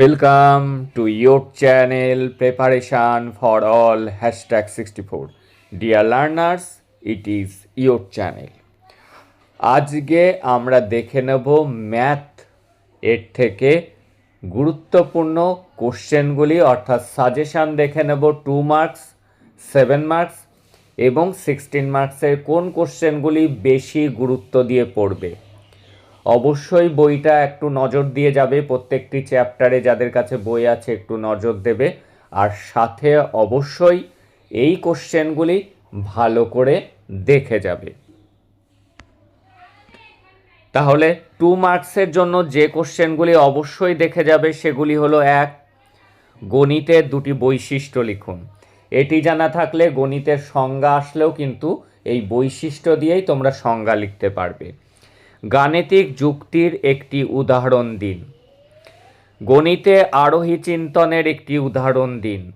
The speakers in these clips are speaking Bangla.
Welcome to channel channel, Preparation for All, hashtag 64. Dear learners it is your channel আজকে আমরা দেখে নেব ম্যাথ এর থেকে গুরুত্বপূর্ণ কোশ্চেনগুলি, অর্থাৎ সাজেশান দেখে নেব টু মার্কস সেভেন মার্কস এবং সিক্সটিন মার্কসের কোন কোশ্চেনগুলি বেশি গুরুত্ব দিয়ে পড়বে অবশ্যই বইটা একটু নজর দিয়ে যাবে, প্রত্যেকটি চ্যাপ্টারে যাদের কাছে বই আছে একটু নজর দেবে। আর সাথে অবশ্যই এই কোশ্চেনগুলি ভালো করে দেখে যাবে। তাহলে টু মার্কসের জন্য যে কোশ্চেনগুলি অবশ্যই দেখে যাবে সেগুলি হলো এক গণিতের দুটি বৈশিষ্ট্য লিখুন। এটি জানা থাকলে গণিতের সংজ্ঞা আসলেও কিন্তু এই বৈশিষ্ট্য দিয়েই তোমরা সংজ্ঞা লিখতে পারবে। গাণিতিক যুক্তির একটি উদাহরণ দিন। গণিতে আরোহী চিন্তনের একটি উদাহরণ দিন।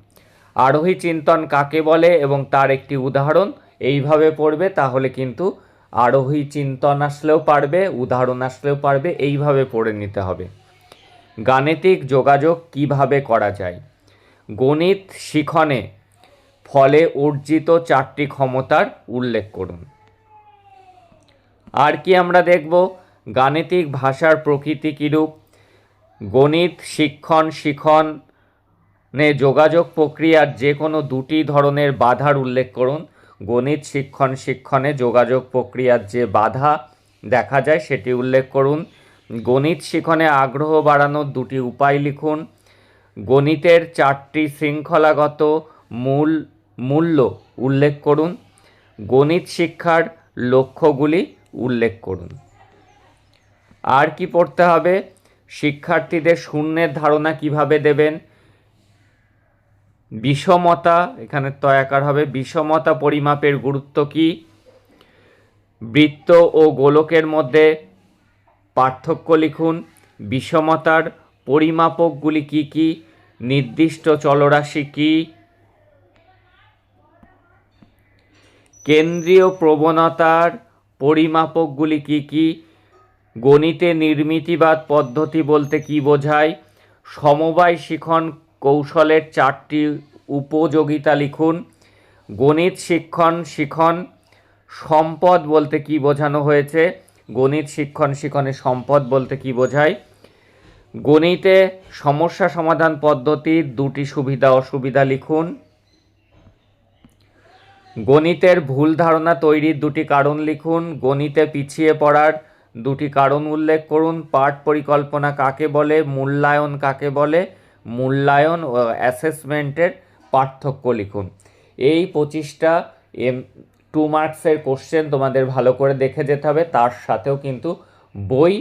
আরোহী চিন্তন কাকে বলে এবং তার একটি উদাহরণ? এইভাবে পড়বে, তাহলে কিন্তু আরোহী চিন্তন আসলেও পারবে, উদাহরণ আসলেও পারবে, এইভাবে পড়ে নিতে হবে। গাণিতিক যোগাযোগ কীভাবে করা যায়? গণিত শিখনে ফলে অর্জিত চারটি ক্ষমতার উল্লেখ করুন। আর কি আমরা দেখব? গাণিতিক ভাষার প্রকৃতি কীরূপ? গণিত, শিক্ষণ, শিখনে যোগাযোগ প্রক্রিয়ার যে কোনো দুটি ধরনের বাধার উল্লেখ করুন। গণিত, শিক্ষণ, শিক্ষণে যোগাযোগ প্রক্রিয়ার যে বাধা দেখা যায় সেটি উল্লেখ করুন। গণিত শিখনে আগ্রহ বাড়ানোর দুটি উপায় লিখুন। গণিতের চারটি শৃঙ্খলাগত মূল, মূল্য উল্লেখ করুন। গণিত শিক্ষার লক্ষ্যগুলি উল্লেখ করুন। আর কি পড়তে হবে? শিক্ষার্থীদের শূন্যের ধারণা কীভাবে দেবেন? বিষমতা, এখানে তয়াকার হবে, বিষমতা পরিমাপের গুরুত্ব কি? বৃত্ত ও গোলকের মধ্যে পার্থক্য লিখুন। বিষমতার পরিমাপকগুলি কি কি? নির্দিষ্ট চলরাশি কি? কেন্দ্রীয় প্রবণতার পরিমাপকগুলি কি কি? গণিতে নির্মিতিবাদ পদ্ধতি বলতে কি বোঝায়? সমবায় শিখন কৌশলের চারটি উপযোগিতা লিখুন। গণিত শিক্ষণ শিখন সম্পদ বলতে কি বোঝানো হয়েছে? গণিত শিক্ষণ শিখনে সম্পদ বলতে কি বোঝায়? গণিতে সমস্যা সমাধান পদ্ধতির দুটি সুবিধা অসুবিধা লিখুন। গণিতের ভুল ধারণা তৈরির দুটি কারণ লিখুন, গণিতে পিছিয়ে পড়ার দুটি কারণ উল্লেখ করুন, পাঠ পরিকল্পনা কাকে বলে, মূল্যায়ন কাকে বলে, মূল্যায়ন ও অ্যাসেসমেন্টের পার্থক্য লিখুন। এই পঁচিশটা এম টু মার্কসের কোশ্চেন তোমাদের ভালো করে দেখে যেতে হবে, তার সাথেও কিন্তু বই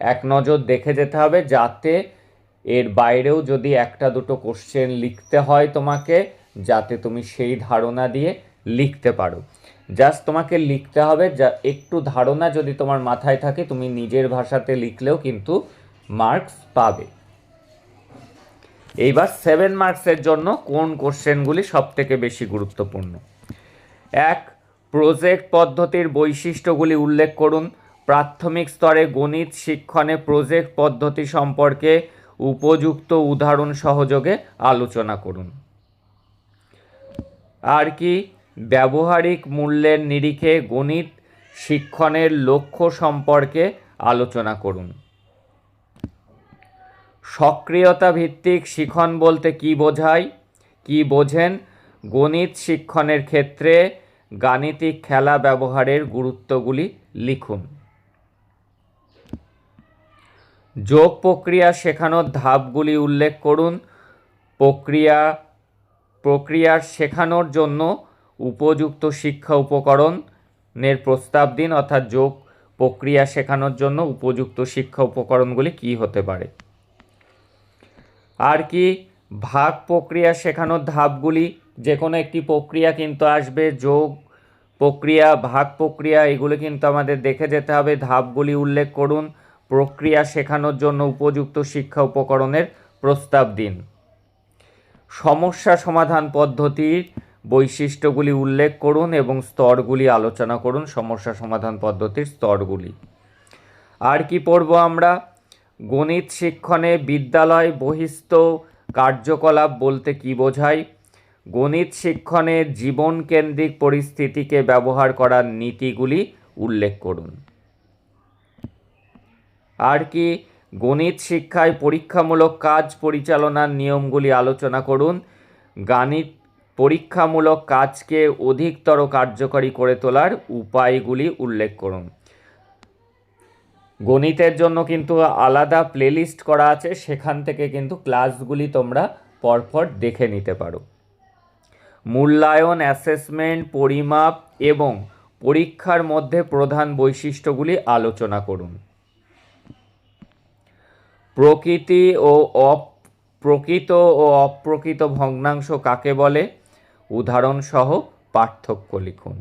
এক নজর দেখে যেতে হবে, যাতে এর বাইরেও যদি একটা দুটো কোশ্চেন লিখতে হয় তোমাকে, যাতে তুমি সেই ধারণা দিয়ে লিখতে পারো। জাস্ট তোমাকে লিখতে হবে, যা একটু ধারণা যদি তোমার মাথায় থাকে, তুমি নিজের ভাষাতে লিখলেও কিন্তু মার্কস পাবে। এইবার সেভেন মার্কসের জন্য কোন কোশ্চেনগুলি সব থেকে বেশি গুরুত্বপূর্ণ? এক প্রজেক্ট পদ্ধতির বৈশিষ্ট্যগুলি উল্লেখ করুন। প্রাথমিক স্তরে গণিত শিক্ষণে প্রজেক্ট পদ্ধতি সম্পর্কে উপযুক্ত উদাহরণ সহযোগে আলোচনা করুন। আর কি? ব্যবহারিক মূল্যের নিরিখে গণিত শিক্ষণের লক্ষ্য সম্পর্কে আলোচনা করুন। সক্রিয়তা ভিত্তিক শিখন বলতে কি বোঝায়? কি বোঝেন? গণিত শিক্ষণের ক্ষেত্রে গাণিতিক খেলা ব্যবহারের গুরুত্বগুলি লিখুন। যোগ প্রক্রিয়া শেখানোর ধাপগুলি উল্লেখ করুন। প্রক্রিয়া প্রক্রিয়ার শেখানোর জন্য উপযুক্ত শিক্ষা উপকরণের প্রস্তাব দিন, অর্থাৎ যোগ প্রক্রিয়া শেখানোর জন্য উপযুক্ত শিক্ষা উপকরণগুলি কী হতে পারে? আর কি ভাগ প্রক্রিয়া শেখানোর ধাপগুলি যে কোনো একটি প্রক্রিয়া কিন্তু আসবে, যোগ প্রক্রিয়া, ভাগ প্রক্রিয়া, এগুলো কিন্তু আমাদের দেখে যেতে হবে। ধাপগুলি উল্লেখ করুন, প্রক্রিয়া শেখানোর জন্য উপযুক্ত শিক্ষা উপকরণের প্রস্তাব দিন। সমস্যা সমাধান পদ্ধতির বৈশিষ্ট্যগুলি উল্লেখ করুন এবং স্তরগুলি আলোচনা করুন, সমস্যা সমাধান পদ্ধতির স্তরগুলি। আর কি পড়ব আমরা? গণিত শিক্ষণে বিদ্যালয় বহিস্থ কার্যকলাপ বলতে কী বোঝায়? গণিত শিক্ষণে জীবনকেন্দ্রিক পরিস্থিতিকে ব্যবহার করার নীতিগুলি উল্লেখ করুন। আর কি? গণিত শিক্ষায় পরীক্ষামূলক কাজ পরিচালনার নিয়মগুলি আলোচনা করুন। গাণিত পরীক্ষামূলক কাজকে অধিকতর কার্যকরী করে তোলার উপায়গুলি উল্লেখ করুন। গণিতের জন্য কিন্তু আলাদা প্লেলিস্ট করা আছে, সেখান থেকে কিন্তু ক্লাসগুলি তোমরা পরপর দেখে নিতে পারো। মূল্যায়ন, অ্যাসেসমেন্ট, পরিমাপ এবং পরীক্ষার মধ্যে প্রধান বৈশিষ্ট্যগুলি আলোচনা করুন। প্রকৃতি ও অপ, প্রকৃত ও অপ্রকৃত ভগ্নাংশ কাকে বলে? উদাহরণসহ পার্থক্য লিখুন।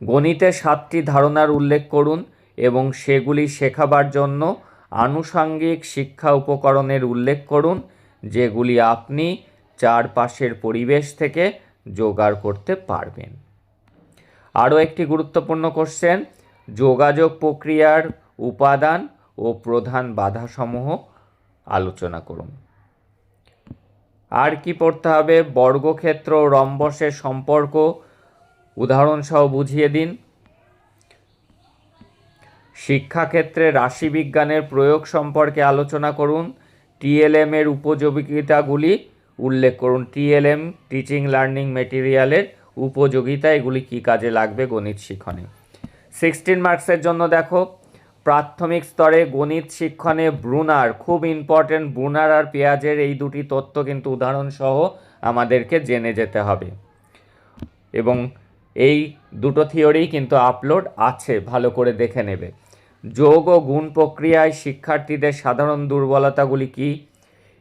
গণিতে সাতটি ধারণার উল্লেখ করুন এবং সেগুলি শেখাবার জন্য আনুষাঙ্গিক শিক্ষা উপকরণের উল্লেখ করুন, যেগুলি আপনি চারপাশের পরিবেশ থেকে জোগাড় করতে পারবেন। আরও একটি গুরুত্বপূর্ণ কোশ্চেন, যোগাযোগ প্রক্রিয়ার উপাদান ও প্রধান বাধাসমূহ আলোচনা করুন। আর কি পড়তে হবে? বর্গক্ষেত্র রম্বসের সম্পর্ক। উদাহরণসহ বুঝিয়ে দিন। শিক্ষাক্ষেত্রে রাশিবিজ্ঞানের প্রয়োগ সম্পর্কে আলোচনা করুন। টিএলএম এর উপযোগিতাগুলি উল্লেখ করুন। টিএলএম টিচিং লার্নিং মেটেরিয়ালের উপযোগিতা, এগুলি কী কাজে লাগবে গণিত শিক্ষণে? সিক্সটিন মার্কসের জন্য দেখো। প্রাথমিক স্তরে গণিত শিক্ষণে ব্রুনার, খুব ইম্পর্টেন্ট ব্রুনার আর পেঁয়াজের এই দুটি তথ্য কিন্তু উদাহরণসহ আমাদেরকে জেনে যেতে হবে। এবং এই দুটো থিওরি কিন্তু আপলোড আছে, ভালো করে দেখে নেবে। যোগ ও গুণ প্রক্রিয়ায় শিক্ষার্থীদের সাধারণ দুর্বলতাগুলি কি?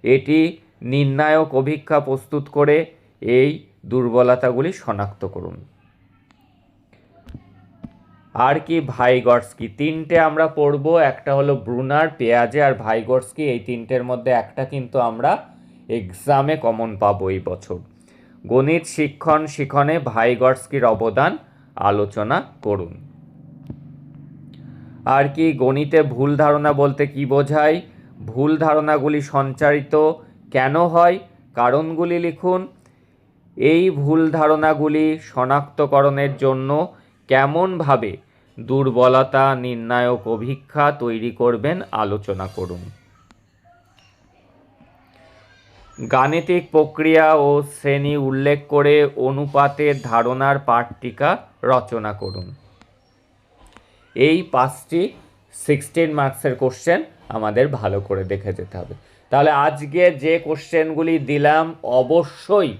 এটি নির্ণায়ক অভিক্ষা প্রস্তুত করে এই দুর্বলতাগুলি শনাক্ত করুন। আর কি ভাইগটসকি তিনটে আমরা পড়ব, একটা হলো ব্রুনার, পেঁয়াজে আর ভাইগটসকি এই তিনটের মধ্যে একটা কিন্তু আমরা এক্সামে কমন পাবো এই বছর। গণিত, শিক্ষণ, শিখনে ভাইগটসকির অবদান আলোচনা করুন। আর কি গণিতে ভুল ধারণা বলতে কি বোঝায়? ভুল ধারণাগুলি সঞ্চারিত কেন হয়? কারণগুলি লিখুন। এই ভুল ধারণাগুলি শনাক্তকরণের জন্য কেমনভাবে দুর্বলতা, নির্ণায়ক অভিক্ষা তৈরি করবেন আলোচনা করুন। গাণিতিক প্রক্রিয়া ও শ্রেণি উল্লেখ করে অনুপাতের ধারণার পাঠটিকা রচনা করুন। এই পাঁচটি সিক্সটিন মার্কসের কোশ্চেন আমাদের ভালো করে দেখে যেতে হবে। তাহলে আজকে যে কোশ্চেনগুলি দিলাম, অবশ্যই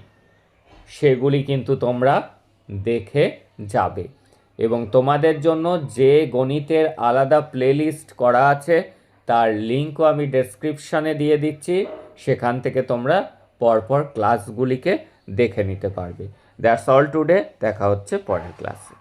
সেগুলি কিন্তু তোমরা দেখে যাবে। এবং তোমাদের জন্য যে গণিতের আলাদা প্লেলিস্ট করা আছে, তার লিঙ্কও আমি ডেসক্রিপশানে দিয়ে দিচ্ছি। সেখান থেকে তোমরা পরপর ক্লাসগুলিকে দেখে নিতে পারবে। দ্যাটস অল টুডে দেখা হচ্ছে পরের ক্লাসে